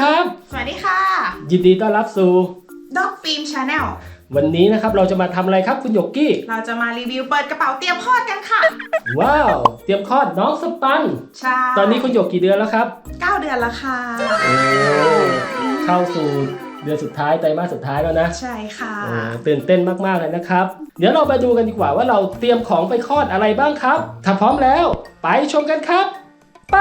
ครับ สวัสดีค่ะ ยินดีต้อนรับสู่ Dog Film Channel วันนี้นะครับเราจะมาทำอะไรครับคุณหยกกี้ เราจะมารีวิวเปิดกระเป๋าเตรียมคลอดกันค่ะ ว้าว เตรียมคลอดน้องสปัน ใช่ตอนนี้คุณหยกกี่เดือนแล้วครับ9เดือนแล้วค่ะ โอ้เข้าสู่เดือนสุดท้ายไตรมาสสุดท้ายแล้วนะใช่ค่ะ โอ้ตื่นเต้นมากๆเลยนะครับ เดี๋ยวเราไปดูกันดีกว่าว่าเราเตรียมของไปคลอดอะไรบ้างครับ ถ้าพร้อมแล้ว ไปชมกันครับ ไป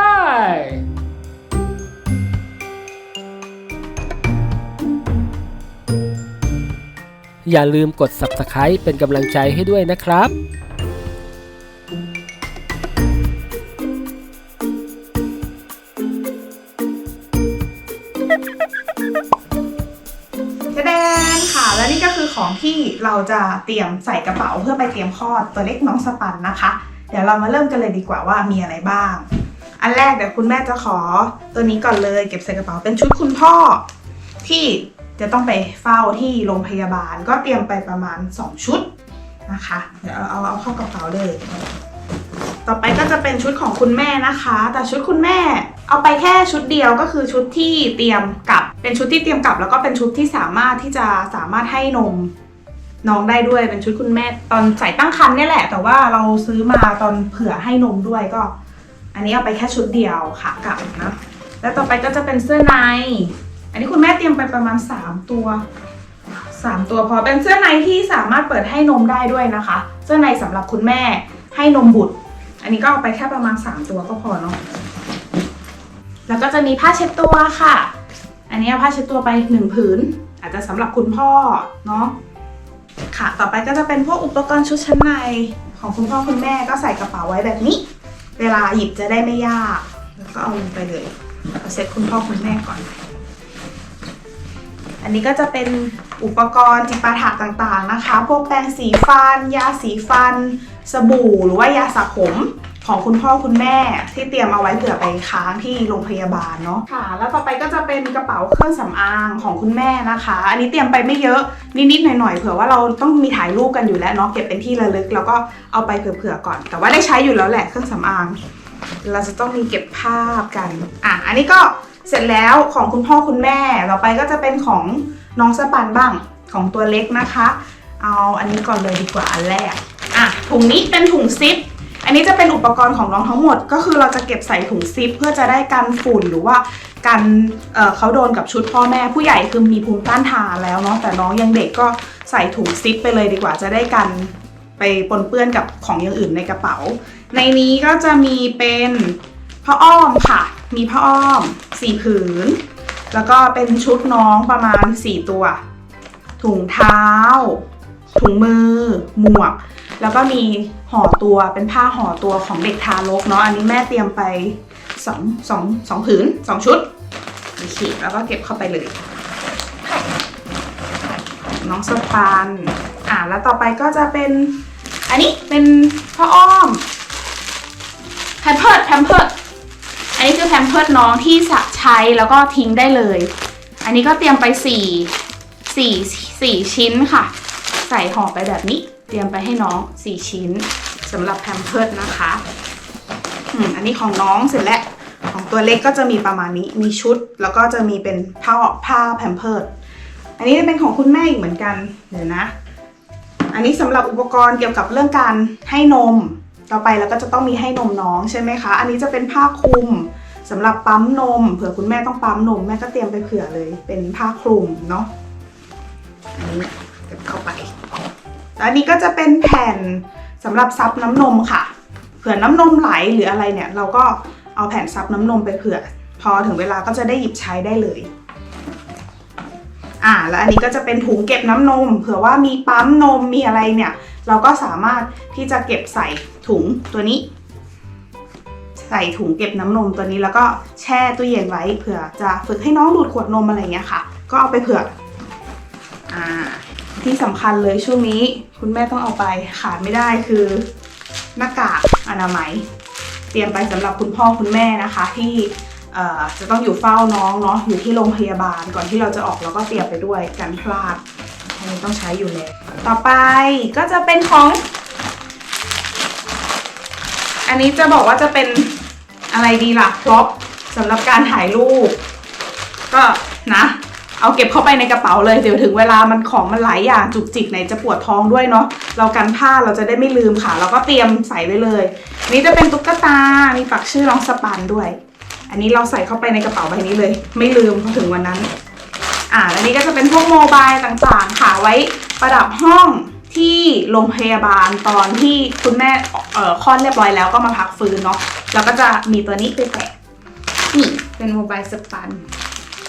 อย่าลืมกด subscribe เป็นกำลังใจให้ด้วยนะครับแสดงค่ะและนี่ก็คือของที่เราจะเตรียมใส่กระเป๋าเพื่อไปเตรียมคลอดตัวเล็กน้องสปันนะคะ เดี๋ยวเรามาเริ่มกันเลยดีกว่าว่ามีอะไรบ้าง อันแรกเดี๋ยวคุณแม่จะขอตัวนี้ก่อนเลย เก็บใส่กระเป๋าเป็นชุดคุณพ่อ ที่ จะต้องไปเฝ้าที่โรงพยาบาล ก็เตรียมไปประมาณ 2 ชุดนะคะ เดี๋ยวเอาเอาเอาเข้ากระเป๋าเลย ต่อไปก็จะเป็นชุดของคุณแม่นะคะ แต่ชุดคุณแม่ เอาไปแค่ชุดเดียวก็คือชุดที่เตรียมกลับ เป็นชุดที่เตรียมกลับ แล้วก็เป็นชุดที่สามารถที่จะสามารถให้นมน้องได้ด้วยเป็นชุดคุณแม่ตอนใส่ตั้งครรภ์นี่แหละ แต่ว่าเราซื้อมาตอนเผื่อให้นมด้วยก็ อันนี้เอาไปแค่ชุดเดียวค่ะกลับนะแล้วต่อไปก็จะเป็นเสื้อใน อันนี้คุณแม่เตรียมไปประมาณ 3 ตัว 3 ตัวพอเป็นเสื้อในที่สามารถเปิดให้นมได้ด้วยนะคะ เสื้อในสำหรับคุณแม่ให้นมบุตร อันนี้ก็เอาไปแค่ประมาณ 3 ตัวก็พอเนาะแล้วก็จะมีผ้าเช็ดตัวค่ะ อันนี้เอาผ้าเช็ดตัวไป 1 ผืน อาจจะสำหรับคุณพ่อเนาะค่ะ ต่อไปก็จะเป็นพวกอุปกรณ์ชุดชั้นในของคุณพ่อคุณแม่ก็ใส่กระเป๋าไว้แบบนี้ เวลาหยิบจะได้ไม่ยาก แล้วก็เอาลงไปเลยเอาเซ็ตคุณพ่อคุณแม่ก่อน อันนี้ก็จะเป็นอุปกรณ์จิปาถะต่างๆนะคะ พวกแปรงสีฟัน ยาสีฟัน สบู่ หรือว่ายาสระผมของคุณพ่อคุณแม่ที่เตรียมเอาไว้เผื่อไปค้างที่โรงพยาบาลเนาะค่ะ แล้วต่อไปก็จะเป็นกระเป๋าเครื่องสำอางของคุณแม่นะคะ อันนี้เตรียมไปไม่เยอะนิดๆหน่อยๆเผื่อว่าเราต้องมีถ่ายรูปกันอยู่แล้วเนาะเก็บเป็นที่ระลึก แล้วก็เอาไปเผื่อๆก่อน แต่ว่าได้ใช้อยู่แล้วแหละเครื่องสำอาง เราจะต้องมีเก็บภาพกันอะอันนี้ก็ เสร็จแล้วของคุณพ่อคุณแม่ต่อไปก็จะเป็นของน้องสปันบ้างของตัวเล็กนะคะ เอาอันนี้ก่อนเลยดีกว่าอันแรกอะถุงนี้เป็นถุงซิปอันนี้จะเป็นอุปกรณ์ของน้องทั้งหมด ก็คือเราจะเก็บใส่ถุงซิปเพื่อจะได้กันฝุ่นหรือว่ากันเเขาโดนกับชุดพ่อแม่ผู้ใหญ่คือมีภูมิต้านทานแล้วเนาะแต่น้องยังเด็กก็ใส่ถุงซิปไปเลยดีกว่าจะได้กันไปปนเปื้อนกับของอย่างอื่นในกระเป๋า ในนี้ก็จะมีเป็น ผ้าอ้อมค่ะ มีผ้าอ้อมสี่ผืน แล้วก็เป็นชุดน้องประมาณ4ตัว ถุงเท้า ถุงมือ หมวก แล้วก็มีห่อตัวเป็นผ้าห่อตัวของเด็กทารกเนาะ อันนี้แม่เตรียมไป2องสองสองผืน2ชุดโอเคแล้วก็เก็บเข้าไปเลย น้องสปันอ่าแล้วต่อไปก็จะเป็น อันนี้เป็นผ้าอ้อมแพมเพิร์ดแพมเพิร์ด นนี้คือแพมเพิร์ดน้องที่สะใช้แล้วก็ทิ้งได้เลย อันนี้ก็เตรียมไปสี่สี่สี่ชิ้นค่ะ ใส่ห่อไปแบบนี้ เตรียมไปให้น้องสี่ชิ้นสำหรับแพมเพิร์ดนะคะอืมอันนี้ของน้องเสร็จแล้ว ของตัวเล็กก็จะมีประมาณนี้มีชุด แล้วก็จะมีเป็นผ้าผ้าแพมเพิร์ดอันนี้เป็นของคุณแม่อีกเหมือนกันเดี๋ยวนะ อันนี้สำหรับอุปกรณ์เกี่ยวกับเรื่องการให้นม ต่อไปแล้วก็จะต้องมีให้นมน้องใช่ไหมคะ อันนี้จะเป็นผ้าคลุม สำหรับปั๊มนมเผื่อคุณแม่ต้องปั๊มนมแม่ก็เตรียมไปเผื่อเลย เป็นผ้าคลุมเนาะอันนี้เก็บเข้าไปแล้วอันนี้ก็จะเป็นแผ่นสำหรับซับน้ำนมค่ะ เผื่อน้ำนมไหลหรืออะไรเนี่ย เราก็เอาแผ่นซับน้ำนมไปเผื่อ พอถึงเวลาก็จะได้หยิบใช้ได้เลยอ่าแล้วอันนี้ก็จะเป็นถุงเก็บน้ำนม เผื่อว่ามีปั๊มนมมีอะไรเนี่ย เราก็สามารถที่จะเก็บใส่ถุงตัวนี้ ใส่ถุงเก็บน้ำนมตัวนี้แล้วก็แช่ตู้เย็นไว้เผื่อจะฝึกให้น้องดูดขวดนมอะไรเงี้ยค่ะ ก็เอาไปเผื่ออ่าที่สำคัญเลยช่วงนี้คุณแม่ต้องเอาไปขาดไม่ได้คือหน้ากากอนามัย เตรียมไปสำหรับคุณพ่อคุณแม่นะคะที่จะต้องอยู่เฝ้าน้องเนาะอยู่ที่โรงพยาบาลก่อนที่เราจะออกเราก็เตรียมไปด้วยกันพลาดอันนี้ต้องใช้อยู่แล้วต่อไปก็จะเป็นของ อันนี้จะบอกว่าจะเป็นอะไรดีล่ะพร็อพสำหรับการถ่ายรูป ก็นะ เอาเก็บเข้าไปในกระเป๋าเลยเดี๋ยวถึงเวลามันของมันหลายอย่างจุกจิกไหนจะปวดท้องด้วยเนาะเรากันผ้าเราจะได้ไม่ลืมค่ะ เราก็เตรียมใส่ไว้เลยนี่จะเป็นตุ๊กตา มีปักชื่อน้องสปันด้วย อันนี้เราใส่เข้าไปในกระเป๋าใบนี้เลย ไม่ลืมพอถึงวันนั้น อ่าแล้วนี่ก็จะเป็นพวกโมบายต่างๆค่ะไว้ประดับห้อง ที่โรงพยาบาลตอนที่คุณแม่เอ่อคลอดเรียบร้อยแล้วก็มาพักฟื้นเนาะแล้วก็จะมีตัวนี้ไปแปะนี่เป็นโมบายสปัน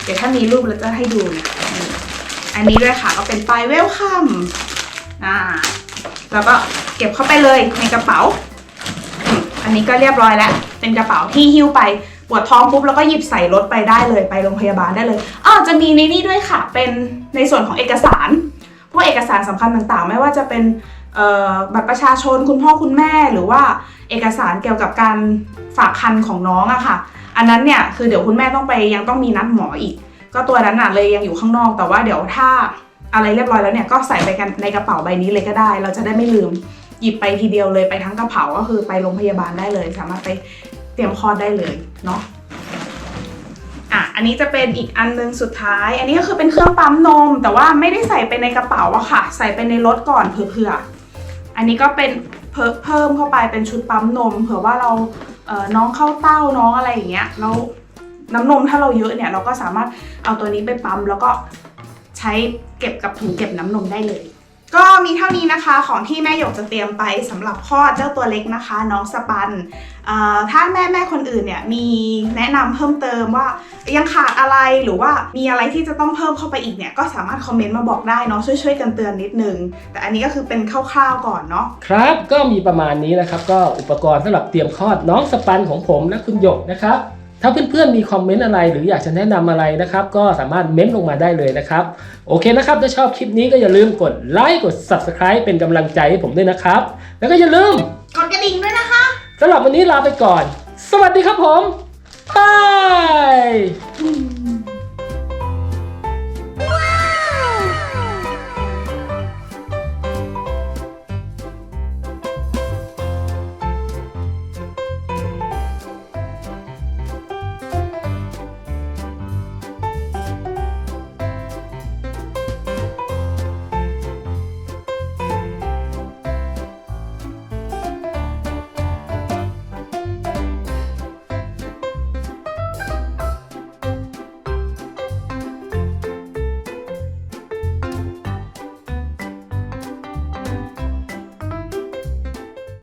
เดี๋ยวถ้ามีรูปเราจะให้ดูนี่ยนี่อันนี้ด้วยค่ะก็เป็นป้ายเวลคัมอ่าแล้วก็เก็บเข้าไปเลยในกระเป๋า อันนี้ก็เรียบร้อยแล้ว เป็นกระเป๋าที่หิ้วไปปวดท้องปุ๊บแล้วก็หยิบใส่รถไปได้เลยไปโรงพยาบาลได้เลยอ้อจะมีในนี่ด้วยค่ะ เป็นในส่วนของเอกสาร วกเอกสารสำคัญต่างๆ ไม่ว่าจะเป็นบัตรประชาชนคุณพ่อคุณแม่หรือว่าเอกสารเกี่ยวกับการฝากคันของน้องอะค่ะ อันนั้นเนี่ยคือเดี๋ยวคุณแม่ต้องไปยังต้องมีนัดหมออีก ก็ตัวนั้นน่ะเลยยังอยู่ข้างนอกแต่ว่าเดี๋ยวถ้าอะไรเรียบร้อยแล้วเนี่ยก็ใส่ไปกันในกระเป๋าใบนี้เลยก็ได้ เราจะได้ไม่ลืมหยิบไปทีเดียวเลยไปทั้งกระเป๋าก็คือไปโรงพยาบาลได้เลย สามารถไปเตรียมคลอดได้เลยเนาะ อันนี้จะเป็นอีกอันนึงสุดท้าย อันนี้ก็คือเป็นเครื่องปั๊มนม แต่ว่าไม่ได้ใส่ไปในกระเป๋าอะค่ะ ใส่ไปในรถก่อนเผื่อๆอันนี้ก็เป็นเพิ่มเข้าไปเป็นชุดปั๊มนม เผื่อว่าเราเอ่อน้องเข้าเต้าน้องอะไรอย่างเงี้ยแล้วน้ำนมถ้าเราเยอะเนี่ยเราก็สามารถเอาตัวนี้ไปปั๊มแล้วก็ใช้เก็บกับถุงเก็บน้ำนมได้เลย ก็มีเท่านี้นะคะของที่แม่หยกจะเตรียมไปสำหรับคลอดเจ้าตัวเล็กนะคะ น้องสปันถ้าแม่แม่คนอื่นเนี่ยมีแนะนำเพิ่มเติมว่ายังขาดอะไรหรือว่ามีอะไรที่จะต้องเพิ่มเข้าไปอีกเนี่ยก็สามารถคอมเมนต์มาบอกได้เนาะช่วยๆกันเตือนนิดนึง แต่อันนี้ก็คือเป็นคร่าวๆก่อนเนาะครับก็มีประมาณนี้นะครับ ก็อุปกรณ์สำหรับเตรียมคลอดน้องสปันของผมและคุณหยกนะครับ ถ้าเพื่อนๆมีคอมเมนต์อะไร หรืออยากจะแนะนำอะไรนะครับ ก็สามารถเม้นต์ลงมาได้เลยนะครับ โอเคนะครับ ถ้าชอบคลิปนี้ก็อย่าลืมกดไลค์กด Subscribe เป็นกำลังใจให้ผมด้วยนะครับ แล้วก็อย่าลืมกดกระดิ่งด้วยนะคะ สำหรับวันนี้ลาไปก่อน สวัสดีครับผมบายอืม